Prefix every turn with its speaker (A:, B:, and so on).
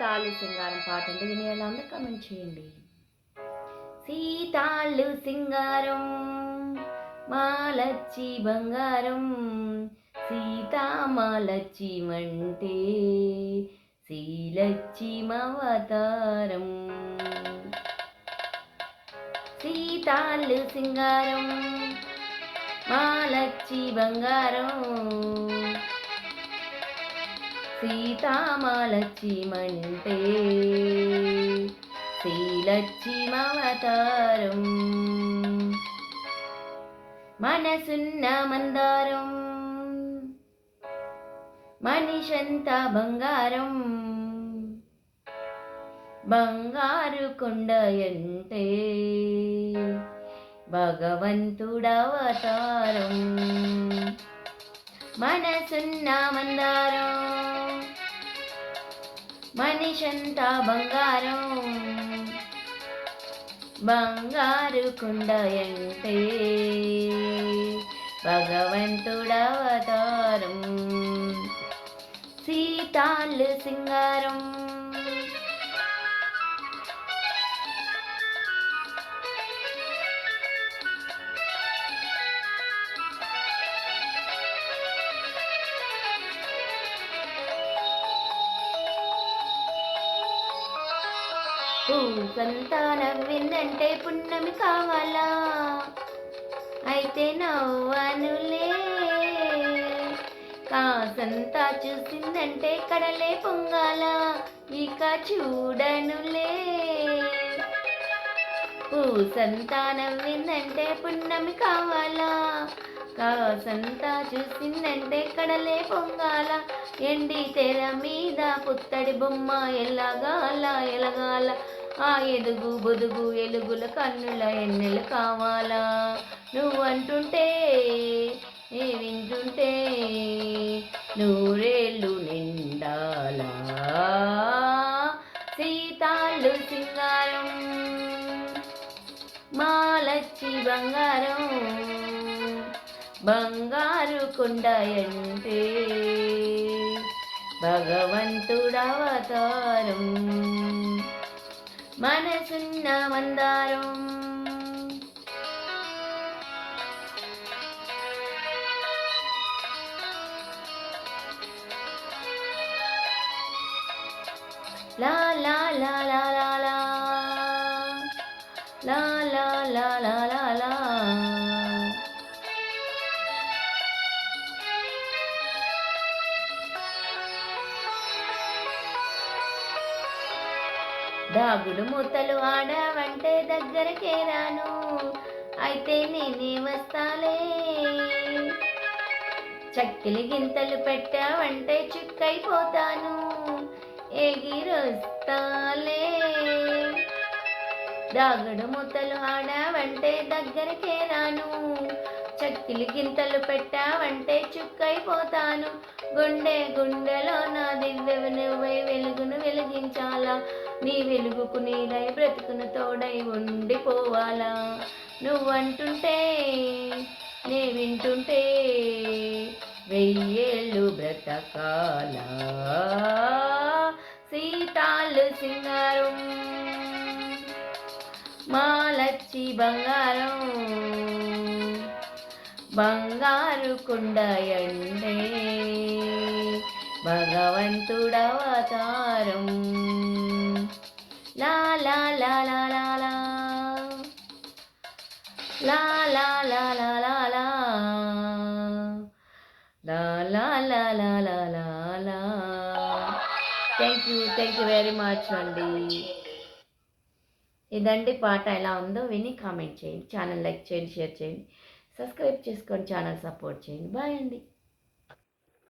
A: సీతాలు సింగారం పాట అంటే విని ఎలా ఉందో కమెంట్ చేయండి. సీతాళ్ళు సింగారం మాలచ్చి బంగారం సీతామాలచ్చి అంటే మంటే శ్రీలచ్చి మవతారం. సీతాళ్ళు సింగారం మాలచ్చి బంగారం సీతామాలచ్చి మంటే మనసున్న మందారం మనిషంతా బంగారం. బంగారు కొండయంటే భగవంతుడవతారం. మనసున్న మందారం మనిషంతా బంగారం. బంగారు కొండయంటే భగవంతుడవతారం. సీతాలు సింగారం. ఓం సంతానం విందంటే పుణ్యమి కావాలా? అయితే నవ్వనులే. కాసంతా చూసిందంటే కడలే పొంగాలా. ఇక చూడనులే. ఓ సంతానం విందంటే పుణ్యమి కావాలా? కాసంతా చూసిందంటే కడలే పొంగాల. ఎండి తెర మీద పుత్తడి బొమ్మ ఎలాగాల ఎలగాల. ఆ ఎదుగు బొదుగు ఎలుగుల కన్నుల ఎన్నెలు కావాలా? నువ్వు అంటుంటే వింటుంటే నూరేళ్ళు నిండాలా? సీతాళ్ళు సింగారం మాలచ్చి బంగారం. బంగారు కొండయంటే భగవంతుడవతారం మనసున్న మందారం లా లా దాగుడు మూతలు ఆడావంటే దగ్గరకే రాను. అయితే నేనే వస్తాలే. చక్కిలి గింతలు పెట్టావంటే చుక్కైపోతాను. ఎగిరొస్తాలే దాగుడు మూతలు ఆడావంటే దగ్గరకే రాను. చక్కిలి గింతలు పెట్టావంటే చుక్కైపోతాను. గుండె గుండెలో నా దివ్యవు నువ్వై వెలుగును వెలిగించాలా. నీ వెలుగుకు నీడై బ్రతుకును తోడై ఉండిపోవాలా. నువ్వంటుంటే నే వింటుంటే వెయ్యేళ్ళు బ్రతకాలా. సీతాలు సింగారం మాలచ్చి బంగారం. బంగారు కుండయండే భగవంతుడవతారం లా లా లా లా లా లా లా లా లా లా లా లా లా లా లా లా లా లా లా thank you thank you very much అండి ఇదండి పాట ఎలా ఉందో విని కామెంట్ చేయండి ఛానల్ లైక్ చేయండి షేర్ చేయండి సబ్స్క్రైబ్ చేసుకొని ఛానల్ సపోర్ట్ చేయండి. బాయ్ అండి.